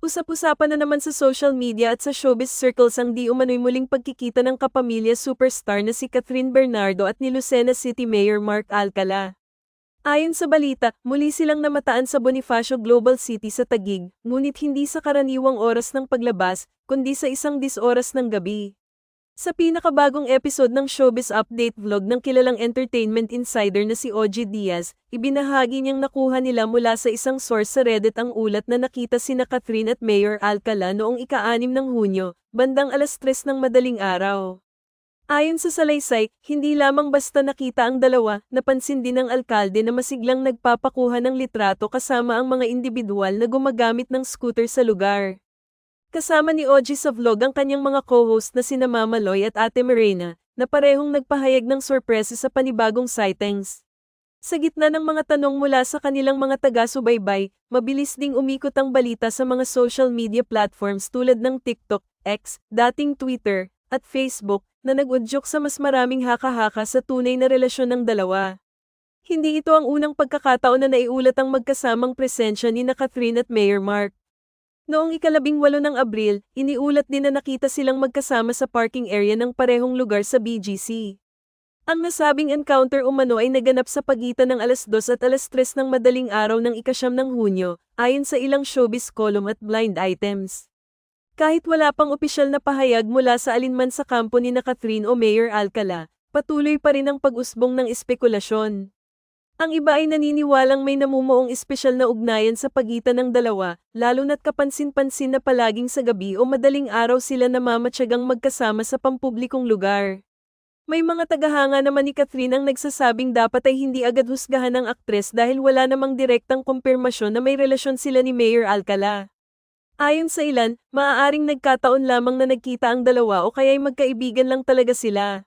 Usap-usapan na naman sa social media at sa showbiz circles ang di umano'y muling pagkikita ng kapamilya superstar na si Catherine Bernardo at ni Lucena City Mayor Mark Alcala. Ayon sa balita, muli silang namataan sa Bonifacio Global City sa Tagig, ngunit hindi sa karaniwang oras ng paglabas, kundi sa isang dis oras ng gabi. Sa pinakabagong episode ng Showbiz Update vlog ng kilalang entertainment insider na si Oji Diaz, ibinahagi niyang nakuha nila mula sa isang source sa Reddit ang ulat na nakita sina Catherine at Mayor Alcala noong ika-6 ng Hunyo, bandang alas 3 ng madaling araw. Ayon sa salaysay, hindi lamang basta nakita ang dalawa, napansin din ng alkalde na masiglang nagpapakuha ng litrato kasama ang mga individual na gumagamit ng scooter sa lugar. Kasama ni Oji sa vlog ang kanyang mga co-host na sina Mama Loy at Ate Morena, na parehong nagpahayag ng sorpresa sa panibagong sightings. Sa gitna ng mga tanong mula sa kanilang mga taga-subaybay, mabilis ding umikot ang balita sa mga social media platforms tulad ng TikTok, X, dating Twitter, at Facebook, na nag-udyok sa mas maraming haka-haka sa tunay na relasyon ng dalawa. Hindi ito ang unang pagkakataon na naiulat ang magkasamang presensya ni na Catherine at Mayor Mark. Noong ikalabing walo ng Abril, iniulat din na nakita silang magkasama sa parking area ng parehong lugar sa BGC. Ang nasabing encounter umano ay naganap sa pagitan ng alas 2 at alas 3 ng madaling araw ng ikasyam ng Hunyo, ayon sa ilang showbiz column at blind items. Kahit wala pang opisyal na pahayag mula sa alinman sa kampo ni na Catherine o Mayor Alcala, patuloy pa rin ang pag-usbong ng espekulasyon. Ang iba ay naniniwalang may namumuong espesyal na ugnayan sa pagitan ng dalawa, lalo na't kapansin-pansin na palaging sa gabi o madaling araw sila namamatyagang magkasama sa pampublikong lugar. May mga tagahanga naman ni Catherine ang nagsasabing dapat ay hindi agad husgahan ng aktres dahil wala namang direktang kumpirmasyon na may relasyon sila ni Mayor Alcala. Ayon sa ilan, maaaring nagkataon lamang na nagkita ang dalawa o kaya'y magkaibigan lang talaga sila.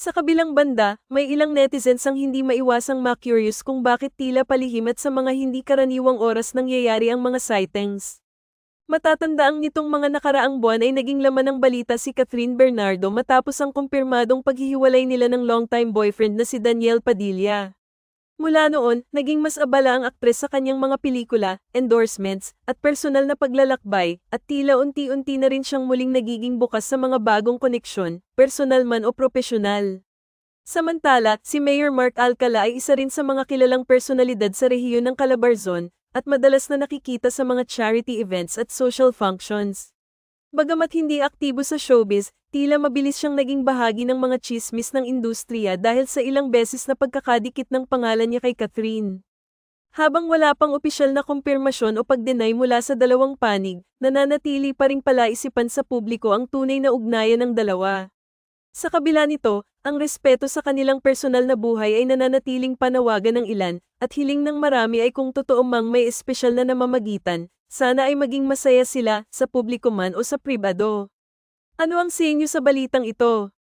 Sa kabilang banda, may ilang netizens ang hindi maiwasang ma-curious kung bakit tila palihim at sa mga hindi karaniwang oras nangyayari ang mga sightings. Matatandaang nitong mga nakaraang buwan ay naging laman ng balita si Catherine Bernardo matapos ang kumpirmadong paghihiwalay nila ng longtime boyfriend na si Daniel Padilla. Mula noon, naging mas abala ang aktres sa kanyang mga pelikula, endorsements, at personal na paglalakbay, at tila unti-unti na rin siyang muling nagiging bukas sa mga bagong koneksyon, personal man o profesional. Samantala, si Mayor Mark Alcala ay isa rin sa mga kilalang personalidad sa rehiyon ng Calabarzon, at madalas na nakikita sa mga charity events at social functions. Bagamat hindi aktibo sa showbiz, tila mabilis siyang naging bahagi ng mga chismis ng industriya dahil sa ilang beses na pagkakadikit ng pangalan niya kay Catherine. Habang wala pang opisyal na kumpirmasyon o pagdenay mula sa dalawang panig, nananatili pa ring palaisipan sa publiko ang tunay na ugnayan ng dalawa. Sa kabila nito, ang respeto sa kanilang personal na buhay ay nananatiling panawagan ng ilan, at hiling ng marami ay kung totoo mang may espesyal na namamagitan, sana ay maging masaya sila, sa publiko man o sa pribado. Ano ang sinyo sa balitang ito?